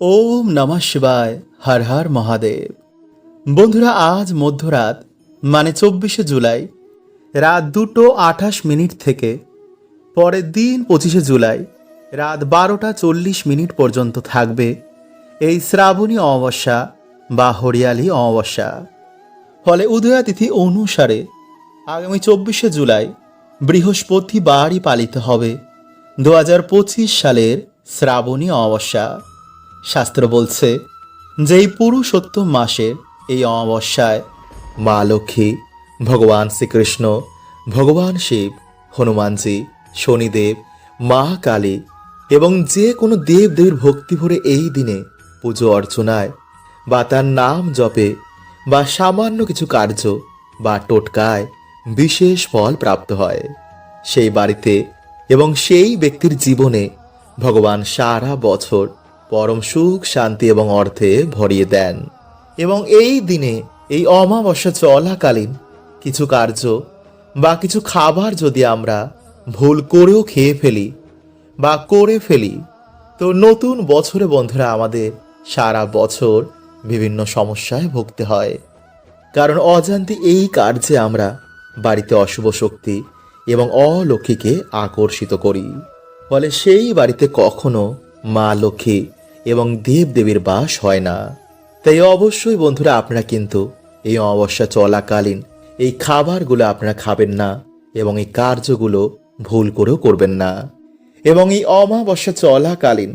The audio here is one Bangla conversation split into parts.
ওম নমঃ শিবায়, হর হর মহাদেব। বন্ধুরা, আজ মধ্যরাত মানে চব্বিশে জুলাই, রাত দুটো আঠাশ মিনিট থেকে, পরের দিন পঁচিশে জুলাই, রাত বারোটা চল্লিশ মিনিট পর্যন্ত থাকবে এই শ্রাবণী অমাবস্যা বা হরিয়ালি অমাবস্যা। ফলে উদয়াতিথি অনুসারে আগামী চব্বিশে জুলাই বৃহস্পতিবারই পালিত হবে দু হাজার পঁচিশ সালের শ্রাবণী অমাবস্যা। শাস্ত্র বলছে যে এই পুরুষোত্তম মাসের এই অমাবস্যায় মা লক্ষ্মী, ভগবান শ্রীকৃষ্ণ, ভগবান শিব, হনুমানজি, শনিদেব, মা কালী এবং যে কোনো দেবদেবীর ভক্তি ভরে এই দিনে পুজো অর্চনায় বা তার নাম জপে বা সামান্য কিছু কার্য বা টোটকায় বিশেষ ফল প্রাপ্ত হয়। সেই বাড়িতে এবং সেই ব্যক্তির জীবনে ভগবান সারা বছর পরম সুখ, শান্তি এবং অর্থে ভরিয়ে দেন। এবং এই দিনে, এই অমাবস্যা চলাকালীন কিছু কার্য বা কিছু খাবার যদি আমরা ভুল করেও খেয়ে ফেলি বা করে ফেলি, তো নতুন বছরে বন্ধুরা আমাদের সারা বছর বিভিন্ন সমস্যায় ভুগতে হয়। কারণ অজান্তে এই কার্যে আমরা বাড়িতে অশুভ শক্তি এবং অলক্ষ্মীকে আকর্ষিত করি। ফলে সেই বাড়িতে কখনো মা লক্ষ্মী এবং দেবদেবীর বাস হয় না। তাই অবশ্যই বন্ধুরা আপনারা কিন্তু এই অমাবস্যা চলাকালীন এই খাবারগুলো আপনারা খাবেন না এবং এই কার্যগুলো ভুল করেও করবেন না। এবং এই অমাবস্যা চলাকালীন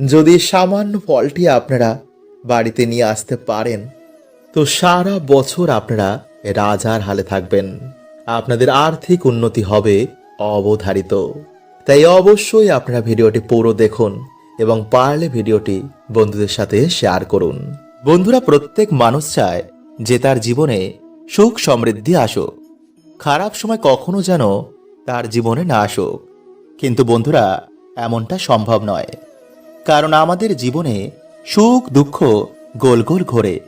যদি সামান্য ফলটি আপনারা বাড়িতে নিয়ে আসতে পারেন, তো সারা বছর আপনারা রাজার হালে থাকবেন। আপনাদের আর্থিক উন্নতি হবে অবধারিত। তাই অবশ্যই আপনারা ভিডিওটি পুরো দেখুন এবং পারলে ভিডিওটি বন্ধুদের সাথে শেয়ার করুন। বন্ধুরা, প্রত্যেক মানুষ চায় যে তার জীবনে সুখ সমৃদ্ধি আসুক। খারাপ সময় কখনো যেন তার জীবনে না আসুক। কিন্তু বন্ধুরা, এমনটা সম্ভব নয়। কারণ আমাদের জীবনে সুখ, দুঃখ গোল গোল ঘোরে।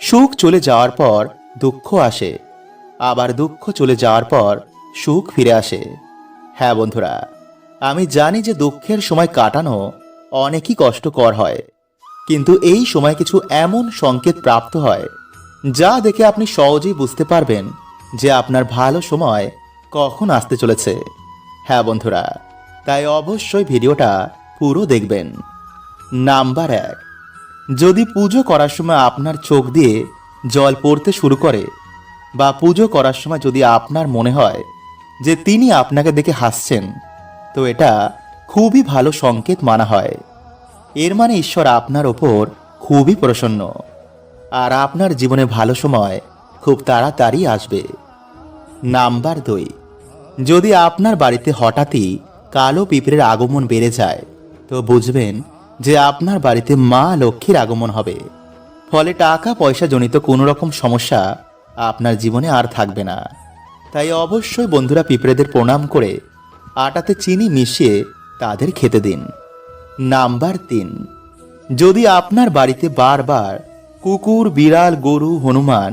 সুখ চলে যাওয়ার পর দুঃখ আসে। আবার দুঃখ চলে যাওয়ার পর সুখ ফিরে আসে। হ্যাঁ বন্ধুরা, আমি জানি যে দুঃখের সময় কাটানো অনেকই কষ্টকর হয়। কিন্তু এই সময় কিছু এমন সংকেত প্রাপ্ত হয়, যা দেখে আপনি সহজেই বুঝতে পারবেন যে আপনার ভালো সময় কখন আসতে চলেছে। হ্যাঁ বন্ধুরা, তাই অবশ্যই ভিডিওটা পুরো দেখবেন। নাম্বার এক, যদি পুজো করার সময় আপনার চোখ দিয়ে জল পড়তে শুরু করে বা পুজো করার সময় যদি আপনার মনে হয় যে তিনি আপনাকে দেখে হাসছেন, তো এটা খুবই ভালো সংকেত মানা হয়। এর মানে ঈশ্বর আপনার ওপর খুবই প্রসন্ন। আর আপনার জীবনে ভালো সময় খুব তাড়াতাড়ি আসবে। নাম্বার দুই, যদি আপনার বাড়িতে হঠাৎই কালো পিঁপড়ের আগমন বেড়ে যায়, তো বুঝবেন যে আপনার বাড়িতে মা লক্ষ্মীর আগমন হবে। ফলে টাকা পয়সা জনিত কোনো রকম সমস্যা আপনার জীবনে আর থাকবে না। তাই অবশ্যই বন্ধুরা পিঁপড়েদের প্রণাম করে আটাতে চিনি মিশিয়ে তাদের খেতে দিন। নাম্বার তিন, যদি আপনার বাড়িতে বারবার কুকুর, বিড়াল, গরু, হনুমান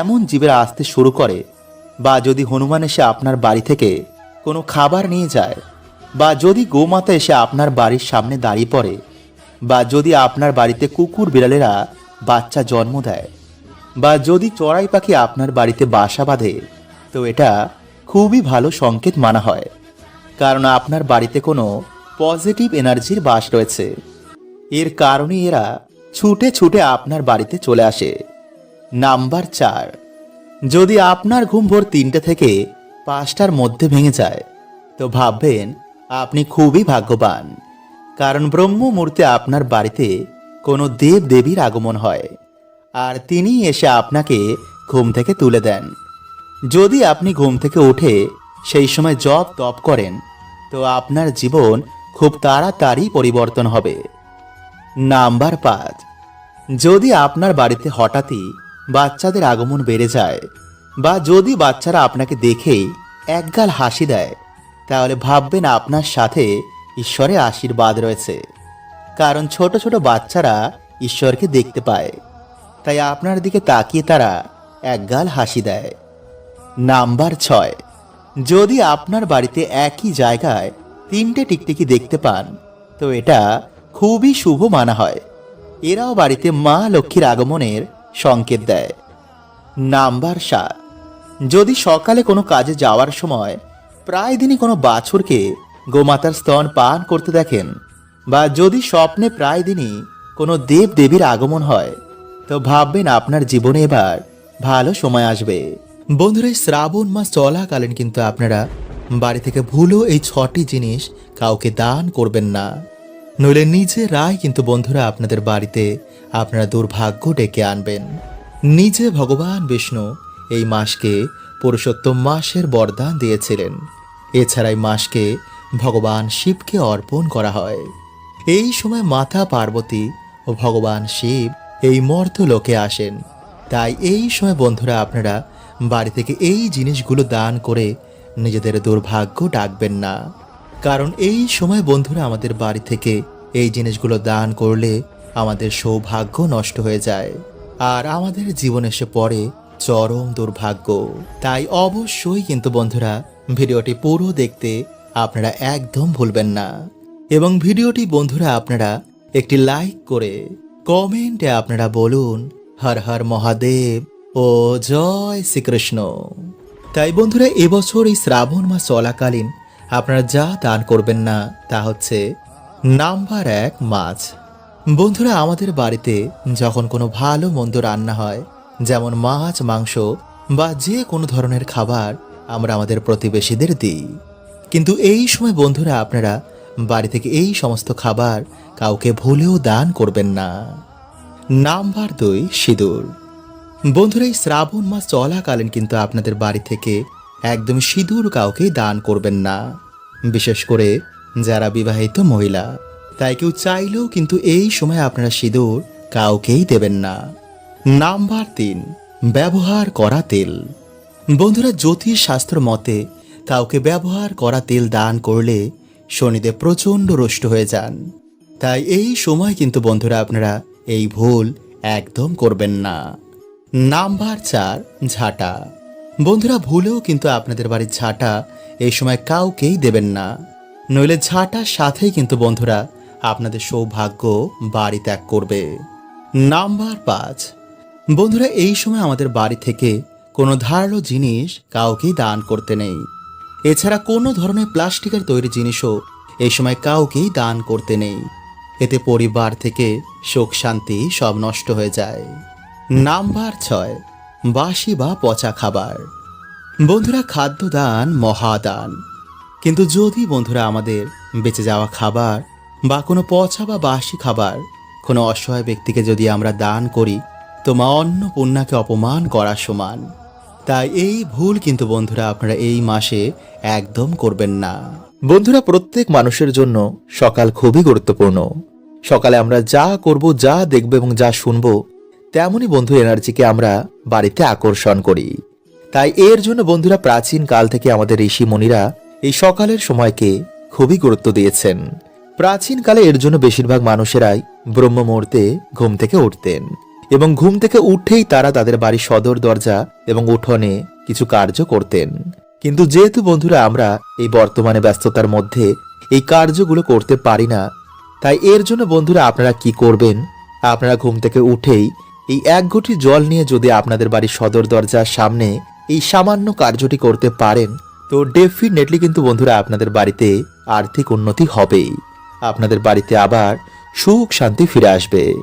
এমন জীবের আসতে শুরু করে বা যদি হনুমান এসে আপনার বাড়ি থেকে কোনো খাবার নিয়ে যায় বা যদি গোমাতা এসে আপনার বাড়ির সামনে দাঁড়িয়ে পড়ে বা যদি আপনার বাড়িতে কুকুর, বিড়ালেরা বাচ্চা জন্ম দেয় বা যদি চড়াই পাখি আপনার বাড়িতে বাসা বাঁধে, তো এটা খুবই ভালো সংকেত মানা হয়। কারণ আপনার বাড়িতে কোনো পজিটিভ এনার্জির বাস রয়েছে। এর কারণে এরা ছুটে ছুটে আপনার বাড়িতে চলে আসে। নাম্বার চার, যদি আপনার ঘুম ভোর তিনটে থেকে পাঁচটার মধ্যে ভেঙে যায়, তো ভাববেন আপনি খুবই ভাগ্যবান, কারণ ব্রহ্ম মুহূর্তে আপনার বাড়িতে কোনো দেব দেবীর আগমন হয়, আর তিনি এসে আপনাকে ঘুম থেকে তুলে দেন। যদি আপনি ঘুম থেকে উঠে সেই সময় জপ তপ করেন তো আপনার জীবন খুব তাড়াতাড়ি পরিবর্তন হবে। নাম্বার পাঁচ, যদি আপনার বাড়িতে হঠাৎই বাচ্চাদের আগমন বেড়ে যায় বা যদি বাচ্চারা আপনাকে দেখেই একগাল হাসি দেয়, তাহলে ভাববেন আপনার সাথে ঈশ্বরের আশীর্বাদ রয়েছে। কারণ ছোট ছোট বাচ্চারা ঈশ্বরকে দেখতে পায়, তাই আপনার দিকে তাকিয়ে তারা একগাল হাসি দেয়। নাম্বার ছয় যদি আপনার বাড়িতে একই জায়গায় তিনটে টিকটিকি দেখতে পান, তো এটা খুবই শুভ মানা হয়। এরাও বাড়িতে মা লক্ষ্মীর আগমনের সংকেত দেয়। নাম্বার সাত। যদি সকালে কোনো কাজে যাওয়ার সময় প্রায় দিনই কোনো বাছুরকে গোমাতার স্তন পান করতে দেখেন, বা যদি স্বপ্নে প্রায় দিনই কোনো দেব দেবীর আগমন হয়, তো ভাববেন আপনার জীবনে এবার ভালো সময় আসবে। বন্ধুরা শ্রাবণ মাস চলাকালীন কিন্তু আপনারা বাড়ি থেকে ভুলেও এই ছটি জিনিস কাউকে দান করবেন না। নইলে নিজেরাই কিন্তু বন্ধুরা আপনাদের বাড়িতে আপনারা দুর্ভাগ্য ডেকে আনবেন। নিজে ভগবান বিষ্ণু এই মাসকে পুরুষোত্তম মাসের বরদান দিয়েছিলেন। এছাড়া এই মাসকে ভগবান শিবকে অর্পণ করা হয়। এই সময় মাতা পার্বতী ও ভগবান শিব এই মর্ত লোকে আসেন। তাই এই সময় বন্ধুরা আপনারা বাড়ি থেকে এই জিনিসগুলো দান করে নিজেদের দুর্ভাগ্য ডাকবেন না। কারণ এই সময় বন্ধুরা আমাদের বাড়ি থেকে এই জিনিসগুলো দান করলে আমাদের সৌভাগ্য নষ্ট হয়ে যায়। আর আমাদের জীবন এসে পড়ে চরম দুর্ভাগ্য। তাই অবশ্যই কিন্তু বন্ধুরা, ভিডিওটি পুরো দেখতে আপনারা একদম ভুলবেন না। এবং ভিডিওটি বন্ধুরা আপনারা একটি লাইক করে কমেন্টে আপনারা বলুন, হর হর মহাদেব ও জয় শ্রীকৃষ্ণ। তাই বন্ধুরা, এবছর এই শ্রাবণ মাস চলাকালীন আপনারা যা দান করবেন না, তা হচ্ছে নাম্বার এক মাছ। বন্ধুরা, আমাদের বাড়িতে যখন কোনো ভালো মন্দ রান্না হয়, যেমন মাছ, মাংস বা যে কোনো ধরনের খাবার আমরা আমাদের প্রতিবেশীদের দিই। কিন্তু এই সময় বন্ধুরা, আপনারা বাড়ি থেকে এই সমস্ত খাবার কাউকে ভুলেও দান করবেন না। নাম্বার দুই, সিঁদুর। বন্ধুরা, এই শ্রাবণ মাস চলাকালীন কিন্তু আপনাদের বাড়ি থেকে একদম সিঁদুর কাউকে দান করবেন না। বিশেষ করে যারা বিবাহিত মহিলা, তাই কেউ চাইলেও কিন্তু এই সময় আপনারা সিঁদুর কাউকেই দেবেন না। নাম্বার তিন, ব্যবহার করা তেল। বন্ধুরা, জ্যোতিষ শাস্ত্র মতে কাউকে ব্যবহার করা তেল দান করলে শনিদেব প্রচণ্ড রুষ্ট হয়ে যান। তাই এই সময় কিন্তু বন্ধুরা, আপনারা এই ভুল একদম করবেন না। নাম্বার চার, ঝাঁটা। বন্ধুরা, ভুলেও কিন্তু আপনাদের বাড়ির ঝাঁটা এই সময় কাউকেই দেবেন না। নইলে ঝাঁটার সাথেই কিন্তু বন্ধুরা আপনাদের সৌভাগ্য বাড়ি ত্যাগ করবে। নাম্বার পাঁচ, বন্ধুরা, এই সময় আমাদের বাড়ি থেকে কোনো ধারালো জিনিস কাউকেই দান করতে নেই। এছাড়া কোনো ধরনের প্লাস্টিকের তৈরি জিনিসও এই সময় কাউকেই দান করতে নেই। এতে পরিবার থেকে শোক শান্তি সব নষ্ট হয়ে যায়। নাম্বার ছয় বাসি বা পচা খাবার। বন্ধুরা, খাদ্যদান মহাদান। কিন্তু যদি বন্ধুরা আমাদের বেঁচে যাওয়া খাবার বা কোনো পচা বা বাসি খাবার কোনো অসহায় ব্যক্তিকে যদি আমরা দান করি, তো মা অন্নপূর্ণাকে অপমান করার সমান। তাই এই ভুল কিন্তু বন্ধুরা আপনারা এই মাসে একদম করবেন না। বন্ধুরা, প্রত্যেক মানুষের জন্য সকাল খুবই গুরুত্বপূর্ণ। সকালে আমরা যা করব, যা দেখব এবং যা শুনব তেমনই বন্ধু এনার্জিকে আমরা বাড়িতে আকর্ষণ করি। তাই এর জন্য বন্ধুরা প্রাচীন কাল থেকে আমাদের ঋষি মুনিরা এই সকালের সময়কে খুবই গুরুত্ব দিয়েছেন। প্রাচীন কালে এর জন্য বেশিরভাগ মানুষেরাই ব্রহ্ম মুহূর্তে ঘুম থেকে উঠতেন এবং ঘুম থেকে উঠেই তারা তাদের বাড়ির সদর দরজা এবং উঠোনে কিছু কার্য করতেন। কিন্তু যেহেতু বন্ধুরা আমরা এই বর্তমানে ব্যস্ততার মধ্যে এই কার্যগুলো করতে পারি না, তাই এর জন্য বন্ধুরা আপনারা কি করবেন? আপনারা ঘুম থেকে উঠেই এই এক ঘটি জল নিয়ে যদি আপনাদের বাড়ির সদর দরজার সামনে এই সামান্য কার্যটি করতে পারেন, তো ডেফিনেটলি কিন্তু বন্ধুরা আপনাদের বাড়িতে আর্থিক উন্নতি হবেই। আপনাদের বাড়িতে আবার সুখ শান্তি ফিরে আসবে।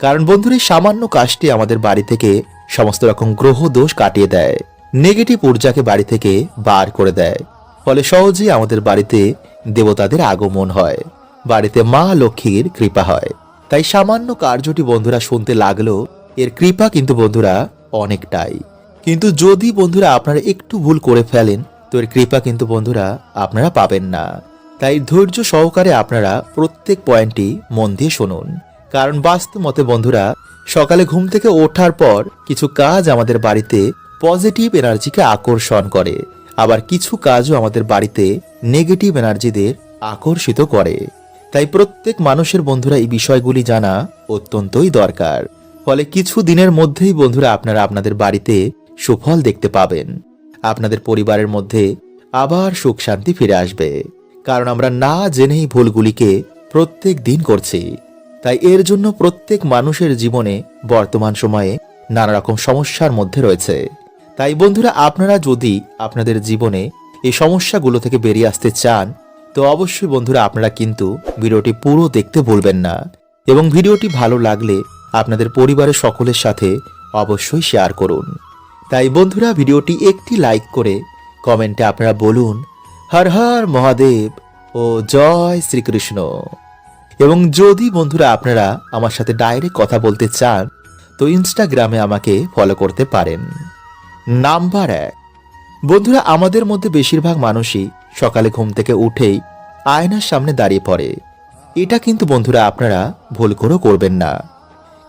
কারণ বন্ধুরা, এই সামান্য কাজটি আমাদের বাড়ি থেকে সমস্ত রকম গ্রহ দোষ কাটিয়ে দেয়। নেগেটিভ ঊর্জাকে বাড়ি থেকে বার করে দেয়। ফলে সহজেই আমাদের বাড়িতে দেবতাদের আগমন হয়। বাড়িতে মা লক্ষ্মীর কৃপা হয়। তাই সামান্য কার্যটি বন্ধুরা শুনতে লাগল এর কৃপা কিন্তু বন্ধুরা অনেকটাই। কিন্তু যদি বন্ধুরা আপনারা একটু ভুল করে ফেলেন, তো এর কৃপা কিন্তু বন্ধুরা আপনারা পাবেন না। তাই ধৈর্য সহকারে আপনারা প্রত্যেক পয়েন্টটি মন দিয়ে শুনুন। কারণ বাস্তব মতে বন্ধুরা, সকালে ঘুম থেকে ওঠার পর কিছু কাজ আমাদের বাড়িতে পজিটিভ এনার্জিকে আকর্ষণ করে। আবার কিছু কাজও আমাদের বাড়িতে নেগেটিভ এনার্জিদের আকর্ষিত করে। তাই প্রত্যেক মানুষের বন্ধুরা এই বিষয়গুলি জানা অত্যন্তই দরকার। ফলে কিছু দিনের মধ্যেই বন্ধুরা আপনারা আপনাদের বাড়িতে সুফল দেখতে পাবেন। আপনাদের পরিবারের মধ্যে আবার সুখ শান্তি ফিরে আসবে। কারণ আমরা না জেনেই ভুলগুলিকে প্রত্যেক দিন করছি। তাই এর জন্য প্রত্যেক মানুষের জীবনে বর্তমান সময়ে নানা রকম সমস্যার মধ্যে রয়েছে। তাই বন্ধুরা, আপনারা যদি আপনাদের জীবনে এই সমস্যাগুলো থেকে বেরিয়ে আসতে চান, তো অবশ্যই বন্ধুরা আপনারা কিন্তু ভিডিওটি পুরো দেখতে ভুলবেন না। এবং ভিডিওটি ভালো লাগলে আপনাদের পরিবারের সকলের সাথে অবশ্যই শেয়ার করুন। তাই বন্ধুরা, ভিডিওটি একটি লাইক করে কমেন্টে আপনারা বলুন, হর হর মহাদেব ও জয় শ্রীকৃষ্ণ। এবং যদি বন্ধুরা আপনারা আমার সাথে ডাইরেক্ট কথা বলতে চান, তো ইনস্টাগ্রামে আমাকে ফলো করতে পারেন। নাম্বার এক। বন্ধুরা, আমাদের মধ্যে বেশিরভাগ মানুষই সকালে ঘুম থেকে উঠেই আয়নার সামনে দাঁড়িয়ে পড়ে। এটা কিন্তু বন্ধুরা আপনারা ভুল করেও করবেন না।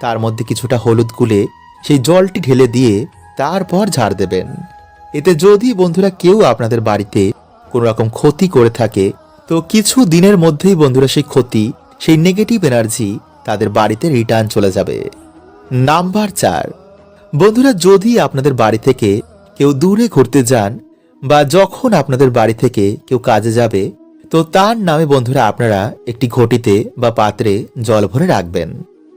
তার মধ্যে কিছুটা হলুদ গুলে সেই জলটি ঢেলে দিয়ে তারপর ঝাড় দেবেন। এতে যদি বন্ধুরা কেউ আপনাদের বাড়িতে কোনো রকম ক্ষতি করে থাকে, তো কিছু দিনের মধ্যেই বন্ধুরা সেই ক্ষতি, সেই নেগেটিভ এনার্জি তাদের বাড়িতে রিটার্ন চলে যাবে। নাম্বার চার। বন্ধুরা, যদি আপনাদের বাড়ি থেকে কেউ দূরে ঘুরতে যান বা যখন আপনাদের বাড়ি থেকে কেউ কাজে যাবে, তো তার নামে বন্ধুরা আপনারা একটি ঘটিতে বা পাত্রে জল ভরে রাখবেন।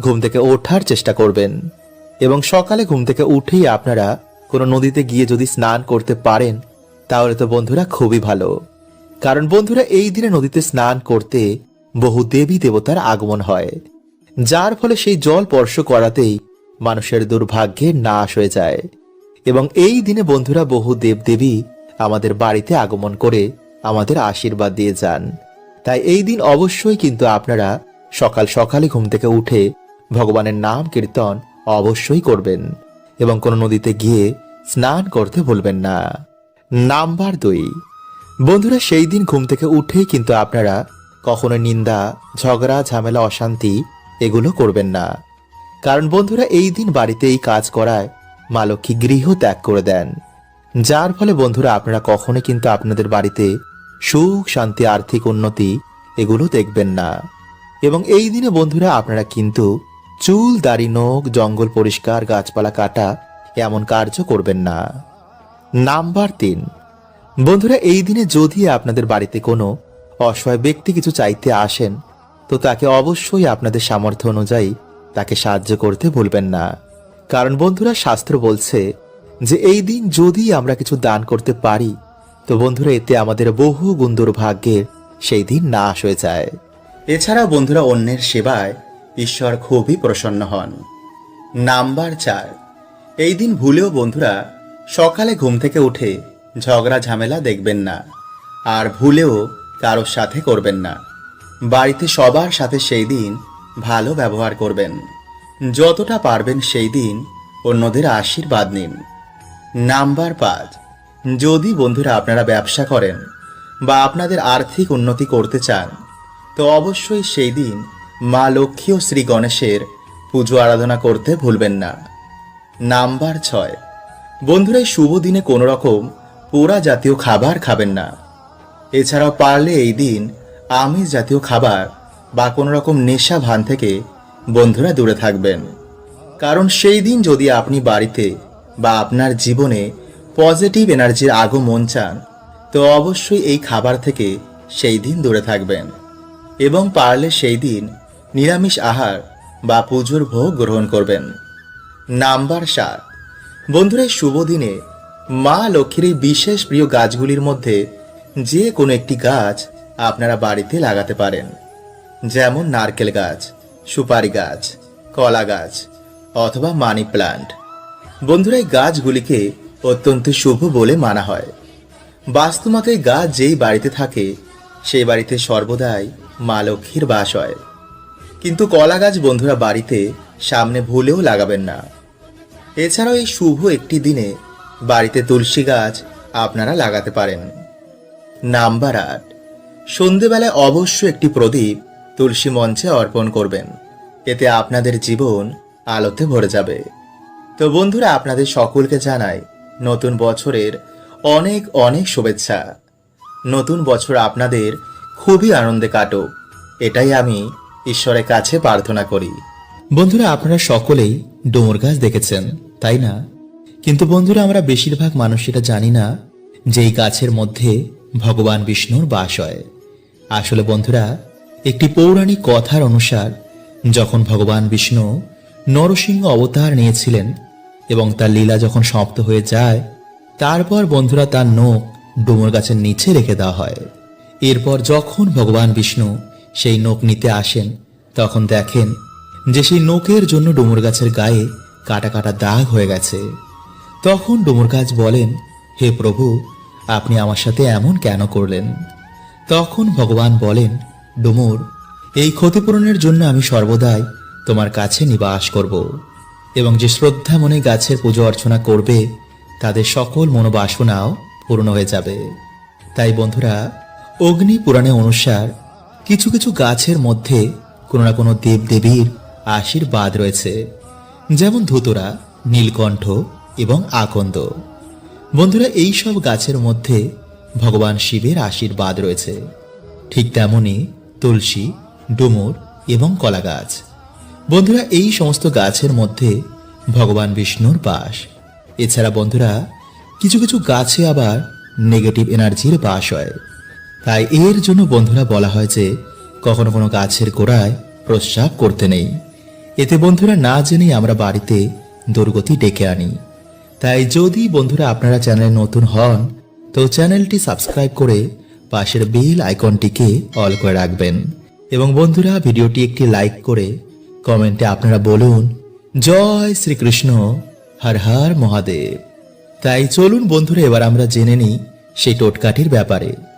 ঘুম থেকে ওঠার চেষ্টা করবেন। এবং সকালে ঘুম থেকে উঠেই আপনারা কোনো নদীতে গিয়ে যদি স্নান করতে পারেন, তাহলে তো বন্ধুরা খুবই ভালো। কারণ বন্ধুরা, এই দিনে নদীতে স্নান করতে বহু দেবী দেবতার আগমন হয়। যার ফলে সেই জল স্পর্শ করাতেই মানুষের দুর্ভাগ্যে নাশ হয়ে যায়। এবং এই দিনে বন্ধুরা বহু দেবদেবী আমাদের বাড়িতে আগমন করে আমাদের আশীর্বাদ দিয়ে যান। তাই এই দিন অবশ্যই কিন্তু আপনারা সকাল সকালে ঘুম থেকে উঠে ভগবানের নাম কীর্তন অবশ্যই করবেন এবং কোনো নদীতে গিয়ে স্নান করতে ভুলবেন না। নাম্বার দুই। বন্ধুরা, সেই দিন ঘুম থেকে উঠেই কিন্তু আপনারা কখনো নিন্দা, ঝগড়া, ঝামেলা, অশান্তি এগুলো করবেন না। কারণ বন্ধুরা, এই দিন বাড়িতে এই কাজ করায় মা লক্ষ্মী গৃহ ত্যাগ করে দেন। যার ফলে বন্ধুরা, আপনারা কখনো কিন্তু আপনাদের বাড়িতে সুখ, শান্তি, আর্থিক উন্নতি এগুলো দেখবেন না। এবং এই দিনে বন্ধুরা, আপনারা কিন্তু চুল, দাড়ি, নখ, জঙ্গল পরিষ্কার, গাছপালা কাটা এমন কার্য করবেন না। নাম্বার তিন। বন্ধুরা, এই দিনে যদি আপনাদের বাড়িতে কোনো অসহায় ব্যক্তি কিছু চাইতে আসেন, তো তাকে অবশ্যই আপনাদের সামর্থ্য অনুযায়ী তাকে সাহায্য করতে ভুলবেন না। কারণ বন্ধুরা, শাস্ত্র বলছে যে, এই দিন যদি আমরা কিছু দান করতে পারি, তো বন্ধুরা, এতে আমাদের বহু গুণ দুর্ভাগ্যের সেই দিন নাশ হয়ে যায়। এছাড়া বন্ধুরা, অন্যের সেবায় ঈশ্বর খুবই প্রসন্ন হন। নাম্বার চার। এই দিন ভুলেও বন্ধুরা, সকালে ঘুম থেকে উঠে ঝগড়া ঝামেলা দেখবেন না, আর ভুলেও কারোর সাথে করবেন না। বাড়িতে সবার সাথে সেই দিন ভালো ব্যবহার করবেন। যতটা পারবেন সেই দিন অন্যদের আশীর্বাদ নিন। নাম্বার পাঁচ। যদি বন্ধুরা আপনারা ব্যবসা করেন বা আপনাদের আর্থিক উন্নতি করতে চান, তো অবশ্যই সেই দিন মা লক্ষ্মী ও শ্রী গণেশের পুজো আরাধনা করতে ভুলবেন না। নাম্বার ছয়। বন্ধুরা, এই শুভ দিনে কোনো রকম পোড়া জাতীয় খাবার খাবেন না। এছাড়াও পারলে এই দিন আমিষ জাতীয় খাবার বা কোনো রকম নেশা ভান থেকে বন্ধুরা দূরে থাকবেন। কারণ সেই দিন যদি আপনি বাড়িতে বা আপনার জীবনে পজিটিভ এনার্জির আগমন চান, তো অবশ্যই এই খাবার থেকে সেই দিন দূরে থাকবেন। এবং পারলে সেই দিন নিরামিষ আহার বা পুজোর ভোগ গ্রহণ করবেন। নাম্বার সাত। বন্ধুরা শুভ দিনে মা লক্ষ্মীর এই বিশেষ প্রিয় গাছগুলির মধ্যে যে কোনো একটি গাছ আপনারা বাড়িতে লাগাতে পারেন। যেমন নারকেল গাছ, সুপারি গাছ, কলা গাছ অথবা মানি প্লান্ট। বন্ধুরা, এই গাছগুলিকে অত্যন্ত শুভ বলে মানা হয়। বাস্তুমতে গাছ যেই বাড়িতে থাকে, সেই বাড়িতে সর্বদাই মা লক্ষ্মীর বাস হয়। কিন্তু কলা গাছ বন্ধুরা বাড়িতে সামনে ভুলেও লাগাবেন না। এছাড়াও এই শুভ একটি দিনে বাড়িতে তুলসী গাছ আপনারা লাগাতে পারেন। নাম্বার আট। সন্ধেবেলায় অবশ্য একটি প্রদীপ তুলসী মঞ্চে অর্পণ করবেন। এতে আপনাদের জীবন আলোতে ভরে যাবে। তো বন্ধুরা, আপনাদের সকলকে জানাই নতুন বছরের অনেক অনেক শুভেচ্ছা। নতুন বছর আপনাদের খুবই আনন্দে কাটুক। এটাই আমি ঈশ্বরের কাছে প্রার্থনা করি। বন্ধুরা, আপনারা সকলেই ডোমর গাছ দেখেছেন, তাই না? কিন্তু বন্ধুরা, আমরা বেশিরভাগ মানুষ এটা জানি না যে এই গাছের মধ্যে ভগবান বিষ্ণুর বাস হয়। আসলে বন্ধুরা, একটি পৌরাণিক কথার অনুসার যখন ভগবান বিষ্ণু নরসিংহ অবতার নিয়েছিলেন এবং তার লীলা যখন সমাপ্ত হয়ে যায়, তারপর বন্ধুরা তার নখ ডুমুর গাছের নিচে রেখে দেওয়া হয়। এরপর যখন ভগবান বিষ্ণু সেই নখ নিতে আসেন। তখন দেখেন যে সেই নখের জন্য ডুমুর গাছের গায়ে কাটা কাটা দাগ হয়ে গেছে। তখন ডুমুর গাছ বলেন, হে প্রভু, আপনি আমার সাথে এমন কেন করলেন? তখন ভগবান বলেন, ডুমুর, এই ক্ষতিপূরণের জন্য আমি সর্বদাই তোমার কাছে নিবাস করব এবং যে শ্রদ্ধা মনে গাছের পুজো অর্চনা করবে, তাদের সকল মনোবাসনাও পূর্ণ হয়ে যাবে। তাই বন্ধুরা, অগ্নি পুরাণে অনুসার কিছু কিছু গাছের মধ্যে কোনো না কোনো দেবদেবীর আশীর্বাদ রয়েছে, যেমন ধুতরা, নীলকণ্ঠ এবং আকন্দ। বন্ধুরা, এই সব গাছের মধ্যে ভগবান শিবের আশীর্বাদ রয়েছে। ঠিক তেমনি তুলসী, ডুমুর এবং কলা গাছ বন্ধুরা, এই সমস্ত গাছের মধ্যে ভগবান বিষ্ণুর বাস। এছাড়া বন্ধুরা, কিছু কিছু গাছে আবার নেগেটিভ এনার্জির বাস হয়। তাই এর জন্য বন্ধুরা বলা হয় যে কখনো কোনো গাছের গোড়ায় প্রস্রাব করতে নেই। এতে বন্ধুরা না জেনেই আমরা বাড়িতে দুর্গতি ডেকে আনি। তাই যদি বন্ধুরা আপনারা চ্যানেলে নতুন হন, তো চ্যানেলটি সাবস্ক্রাইব করে পাশের বেল আইকনটিকে অল করে রাখবেন। এবং বন্ধুরা ভিডিওটি একটি লাইক করে কমেন্টে আপনারা বলুন, জয় শ্রীকৃষ্ণ, হর হর মহাদেব। তাই চলুন বন্ধুরা, এবার আমরা জেনে নিই সেই টোটকাটির ব্যাপারে।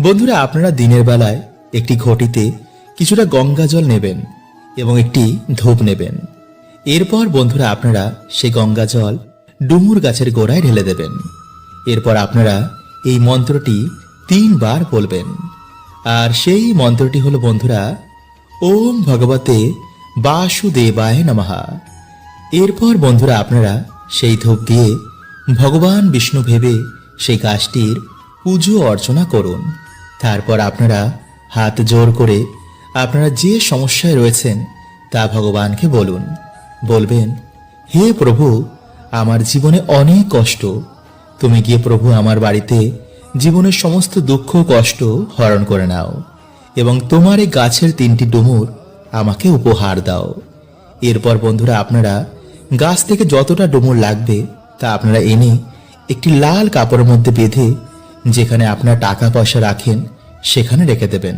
বন্ধুরা, আপনারা দিনের বেলায় একটি ঘটিতে কিছুটা গঙ্গা জল নেবেন এবং একটি ধূপ নেবেন। এরপর বন্ধুরা, আপনারা সেই গঙ্গা জল ডুমুর গাছের গোড়ায় ঢেলে দেবেন। এরপর আপনারা এই মন্ত্রটি তিনবার বলবেন। আর সেই মন্ত্রটি হলো, বন্ধুরা, ওম ভগবতে বাসুদেবায় নমহা এরপর বন্ধুরা, আপনারা সেই ধূপ দিয়ে ভগবান বিষ্ণু ভেবে সেই গাছটির পুজো অর্চনা করুন। তারপর আপনারা হাত জোর করে আপনারা যে সমস্যায় রয়েছেন তা ভগবানকে বলুন। বলবেন, হে প্রভু, আমার জীবনে অনেক কষ্ট। তুমি গিয়ে প্রভু আমার বাড়িতে জীবনের সমস্ত দুঃখ কষ্ট হরণ করে নাও এবং তোমার এই গাছের তিনটি ডুমুর আমাকে উপহার দাও। এরপর বন্ধুরা, আপনারা গাছ থেকে যতটা ডুমুর লাগবে তা আপনারা এনে একটি লাল কাপড়ের মধ্যে বেঁধে যেখানে আপনারা টাকা পয়সা রাখেন, সেখানে রেখে দেবেন।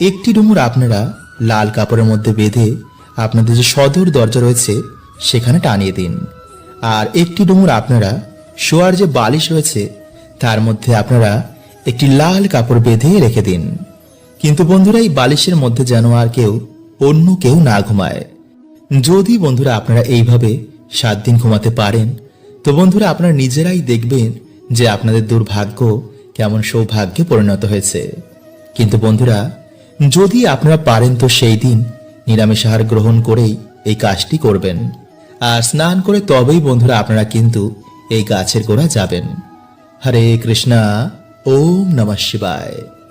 একটি ডুমুর আপনারা লাল কাপড়ের মধ্যে বেঁধে আপনাদের যে সদর দরজা রয়েছে, সেখানে টানিয়ে দিন। আর একটি ডুমুর আপনারা শোয়ার যে বালিশ রয়েছে, তার মধ্যে আপনারা একটি লাল কাপড় বেঁধে রেখে দিন। কিন্তু বন্ধুরা, এই বালিশের মধ্যে যেন আর কেউ, অন্য কেউ না ঘুমায়। যদি বন্ধুরা আপনারা এইভাবে সাত দিন ঘুমাতে পারেন, তো বন্ধুরা আপনারা নিজেরাই দেখবেন যে আপনাদের দুর্ভাগ্য কেমন সৌভাগ্যে পরিণত হয়েছে। কিন্তু বন্ধুরা, যদি আপনারা পারেন তো সেই দিন নিরামিষ আহার গ্রহণ করেই এই কাজটি করবেন। আর স্নান করে তবেই বন্ধুরা আপনারা কিন্তু এই গাছের গোড়া যাবেন। হরে কৃষ্ণা, ওম নমঃ শিবায়।